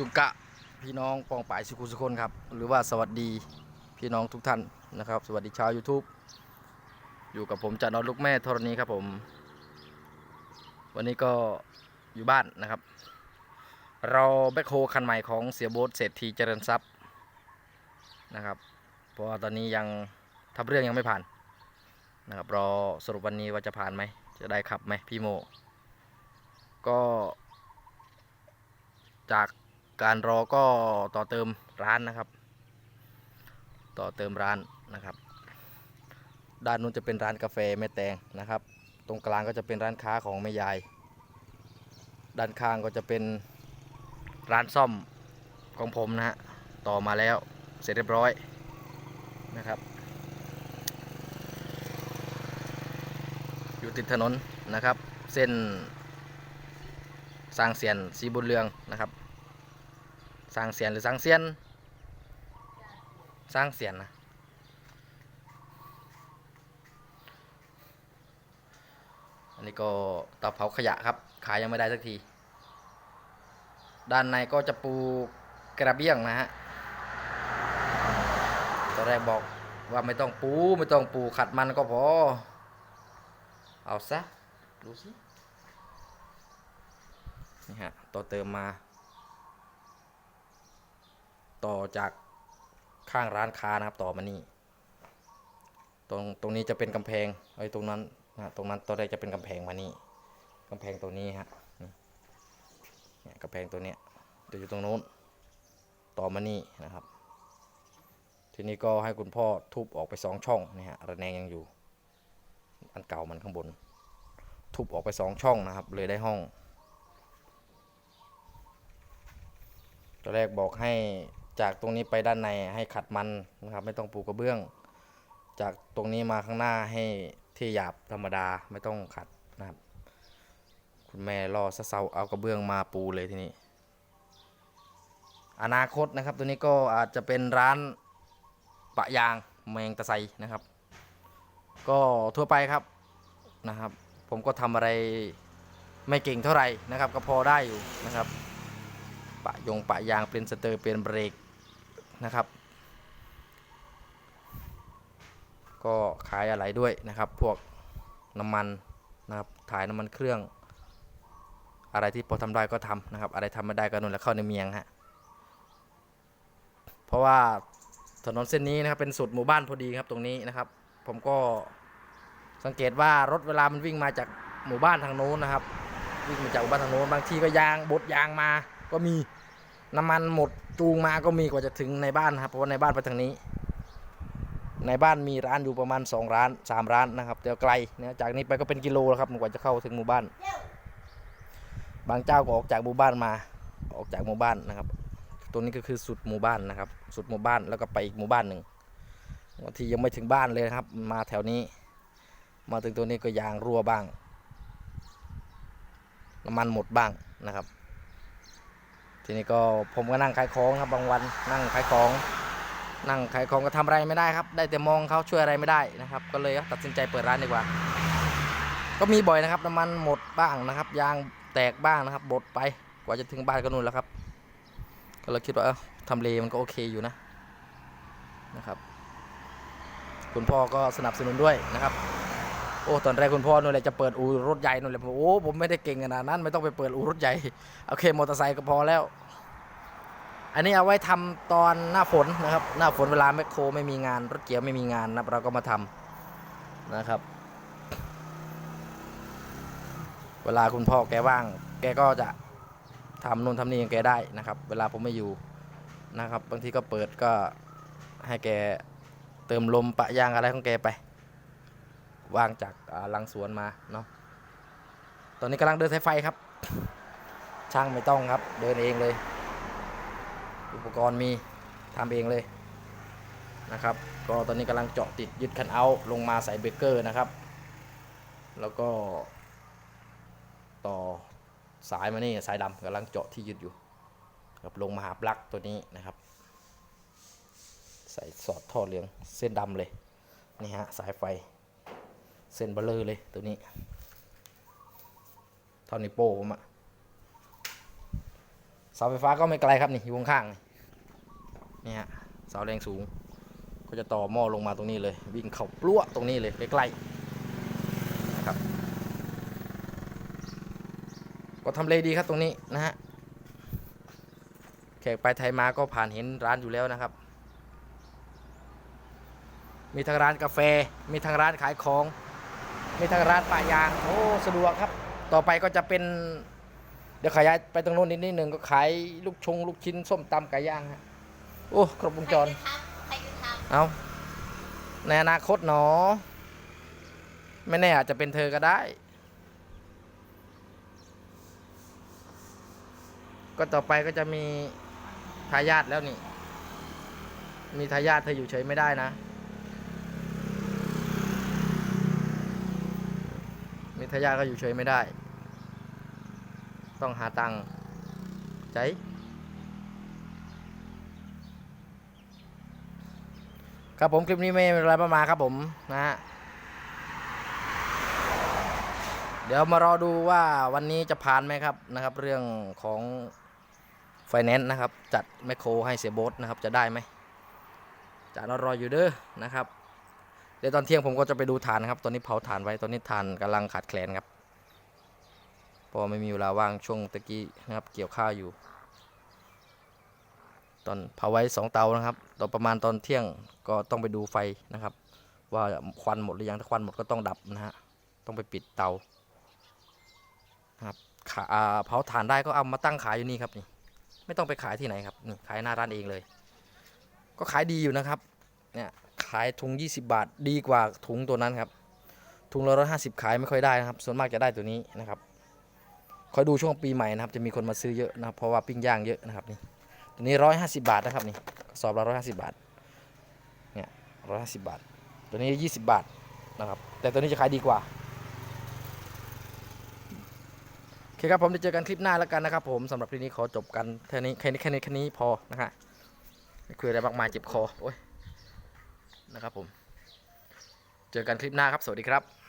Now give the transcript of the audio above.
จุกะพี่น้องปองป่ายสุขุสุคนครับ หรือว่าสวัสดีพี่น้องทุกท่านนะครับ สวัสดีชาว YouTube อยู่กับผมจันนอลูกแม่ธรณีครับผม วันนี้ก็อยู่บ้านนะครับ เราแบคโฮคันใหม่ของเสียโบ๊ทเศรษฐีเจริญทรัพย์นะครับ เพราะว่าตอนนี้ยังทำเรื่องยังไม่ผ่านนะครับรอสรุปวันนี้ว่าจะผ่านไหมจะได้ขับไหมพี่โม ก็จาก การรอก็ต่อเติมร้านนะครับ ต่อเติมร้านนะครับ ด้านนู้นจะเป็นร้านกาแฟแม่แตงนะครับ ตรงกลางก็จะเป็นร้านค้าของแม่ยาย ด้านข้างก็จะเป็นร้านซ่อมของผมนะฮะต่อมาแล้วเสร็จเรียบร้อยนะครับ อยู่ติดถนนนะครับ เส้นสร้างเสียนสีบุญเรืองนะครับ สร้างเสียนหรือสร้างเสียน สร้างเสียนนะอันนี้ก็เตาเผาขยะครับ ขายยังไม่ได้สักที ด้านในก็จะปูกระเบี้ยงนะฮะตอนแรกบอกว่าไม่ต้องปูไม่ต้องปูขัดมันก็พอ เอาซะ ดูสิ นี่ฮะ ต่อเติมมา ต่อจากข้างร้านค้านะครับต่อมานี่ ตรงตรงนี้จะเป็นกำแพงไอ้ตรงนั้นนะตรงนั้นตอนแรกจะเป็นกำแพงมานี่กำแพงตัวนี้ฮะเนี่ยกำแพงตัวเนี้ยจะอยู่ตรงโน้น ต่อมานี่นะครับ ทีนี้ก็ให้คุณพ่อทุบออกไปสองช่องนี่ฮะระแนงยังอยู่ อันเก่ามันข้างบน ทุบออกไปสองช่องนะครับ เลยได้ห้องตอนแรกบอกให้ จากตรงนี้ไปด้านในให้ขัดมันนะครับ ไม่ต้องปูกระเบื้อง จากตรงนี้มาข้างหน้าให้ที่หยาบธรรมดาไม่ต้องขัดนะครับ คุณแม่รอซะเซาเอากระเบื้องมาปูเลยทีนี้อนาคตนะครับ ตัวนี้ก็อาจจะเป็นร้านปะยางแมงตะไซนะครับ ก็ทั่วไปครับนะครับ ผมก็ทำอะไรไม่เก่งเท่าไหร่นะครับ ก็พอได้อยู่นะครับ ปะยงปะยางเป็นสเตอร์เป็นเบรก นะครับ ก็ขายอะไรด้วยนะครับ พวกน้ำมันนะครับถ่ายน้ำมันเครื่อง อะไรที่พอทำได้ก็ทำนะครับ อะไรทำไม่ได้ก็นุ่นแล้วเข้าในเมียงฮะเพราะว่าถนนเส้นนี้นะครับเป็นสุดหมู่บ้านพอดีครับตรงนี้นะครับ ผมก็สังเกตว่ารถเวลามันวิ่งมาจากหมู่บ้านทางโน้นนะครับ วิ่งมาจากหมู่บ้านทางโน้นบางทีก็ยางบดยางมาก็มี น้ำมันหมดจูงมาก็มีกว่าจะถึงในบ้านครับเพราะว่าในบ้านไปทางนี้ ในบ้านมีร้านอยู่ประมาณ 2 ร้าน 3 ร้านนะครับแต่ไกลนะจากนี้ไปก็เป็นกิโลแล้วครับกว่าจะเข้าถึงหมู่บ้าน บางเจ้าก็ออกจากหมู่บ้านมาออกจากหมู่บ้านนะครับตรงนี้ก็คือสุดหมู่บ้านนะครับ สุดหมู่บ้านแล้วก็ไปอีกหมู่บ้านหนึ่งที่ยังไม่ถึงบ้านเลยครับ มาแถวนี้ มาถึงตัวนี้ก็ยางรั่วบ้างน้ำมันหมดบ้างนะครับ ทีนี้ก็ผมก็นั่งขายของครับบางวันนั่งขายของ นั่งขายของก็ทำอะไรไม่ได้ครับ ได้แต่มองเขาช่วยอะไรไม่ได้นะครับ ก็เลยตัดสินใจเปิดร้านดีกว่า ก็มีบ่อยนะครับน้ำมันหมดบ้างนะครับ ยางแตกบ้างนะครับบดไปกว่าจะถึงบ้านก็นู่นแล้วครับ ก็เลยคิดว่าเอ้าทำเลมันก็โอเคอยู่นะนะครับ คุณพ่อก็สนับสนุนด้วยนะครับ อ้ตอนแรกคุณพ่อนู่นแหละจะเปิดอู่รถใหญ่นู่นแหละผมโอ้ผมไม่ได้เก่งขนาดนั้นไม่ต้องไปเปิดอู่รถใหญ่โอเคมอเตอร์ไซค์ก็พอแล้ว อันนี้เอาไว้ทำตอนหน้าฝนนะครับ หน้าฝนเวลาแมคโครไม่มีงานรถเกี่ยวไม่มีงานนะเราก็มาทำนะครับ เวลาคุณพ่อแกว่าง แกก็จะทำนู่นทำนี่ของแกได้นะครับ เวลาผมไม่อยู่นะครับ บางทีก็เปิดก็ให้แกเติมลมปะยางอะไรของแกไป วางจากอ่าหลังสวนมาเนาะตอนนี้กำลังเดินสายไฟครับ ช่างไม่ต้องครับ เดินเองเลย อุปกรณ์มีทำเองเลยนะครับ ก็ตอนนี้กำลังเจาะติดยึดคันเอาลงมาใส่เบรกเกอร์นะครับ แล้วก็ ต่อสายมานี่สายดำกำลังเจาะที่ยึดอยู่ครับลงมาหาปลั๊กตัวนี้นะครับ ใส่สอดท่อเหลืองเส้นดำเลยนี่ฮะสายไฟ เส้นเบลเลอร์เลยตัวนี้เท่านิ้โป้ผมอะเสาไฟฟ้าก็ไม่ไกลครับนี่อยู่ข้างๆนี่นี่ฮะเสาแรงสูง ก็จะต่อหม้อลงมาตรงนี้เลย วิ่งเข้าปลัวตรงนี้เลยใกล้ๆนะครับก็ทำเลดีครับตรงนี้นะฮะแขกไปไทยมาก็ผ่านเห็นร้านอยู่แล้วนะครับ มีทั้งร้านกาแฟ มีทั้งร้านขายของ มีทั้งร้านป่ายาง โอ้สะดวกครับ ต่อไปก็จะเป็น เดี๋ยวขยายไปตรงโน้นนิดนิดหนึ่งก็ขายลูกชง ลูกชิ้นส้มตำไก่ย่างฮะโอ้ครบวงจร ใครจะทำเอาในอนาคตหนอ ไม่แน่อาจจะเป็นเธอก็ได้ ก็ต่อไปก็จะมีทายาทแล้วนี่ มีทายาทเธออยู่เฉยไม่ได้นะ มีทายาก็อยู่เฉยไม่ได้ ต้องหาตังค์ใจครับผมคลิปนี้ไม่เป็นไรประมาณครับผมนะฮะเดี๋ยวมารอดูว่าวันนี้จะผ่านไหมครับนะครับ เรื่องของไฟแนนซ์นะครับ จัดแมคโครให้เสียโบทนะครับจะได้ไหมจะรออยู่เด้อนะครับ เดี๋ยวตอนเที่ยงผมก็จะไปดูฐานนะครับ ตอนนี้เผาฐานไว้ ตอนนี้ฐานกำลังขาดแคลนครับพราะไม่มีเวลาว่างช่วงตะกี้นะครับ เกี่ยวข้าวอยู่ ตอนเผาไว้สองเตานะครับ ตอนประมาณตอนเที่ยงก็ต้องไปดูไฟนะครับ ว่าควันหมดหรือยัง ถ้าควันหมดก็ต้องดับนะฮะ ต้องไปปิดเตานะครับขาเผาถ่านได้ก็เอามาตั้งขายอยู่นี่ครับนี่ ไม่ต้องไปขายที่ไหนครับ นี่ขายหน้าร้านเองเลย ก็ขายดีอยู่นะครับ เนี่ย ขายถุง 20 บาท ดีกว่าถุงตัวนั้นครับ ถุงละร้อยห้าสิบขายไม่ค่อยได้นะครับ ส่วนมากจะได้ตัวนี้นะครับ คอยดูช่วงปีใหม่นะครับ จะมีคนมาซื้อเยอะนะครับ เพราะว่าปิ้งย่างเยอะนะครับนี่ ตัวนี้ร้อยห้าสิบาทนะครับนี่กระสอบละร้อยห้าสิบาท เนี่ยร้อยห้าสิบาท ตัวนี้ยี่สิบาทนะครับ แต่ตัวนี้จะขายดีกว่าโอเคครับผมจะเจอกันคลิปหน้าแล้วกันนะครับ ผมสำหรับคลิปนี้ขอจบกันแค่นี้แค่นี้แค่นี้แค่นี้พอนะฮะไม่คุยอะไรมากมายเจ็บคอโอ้ย นะครับผม เจอกันคลิปหน้าครับ สวัสดีครับ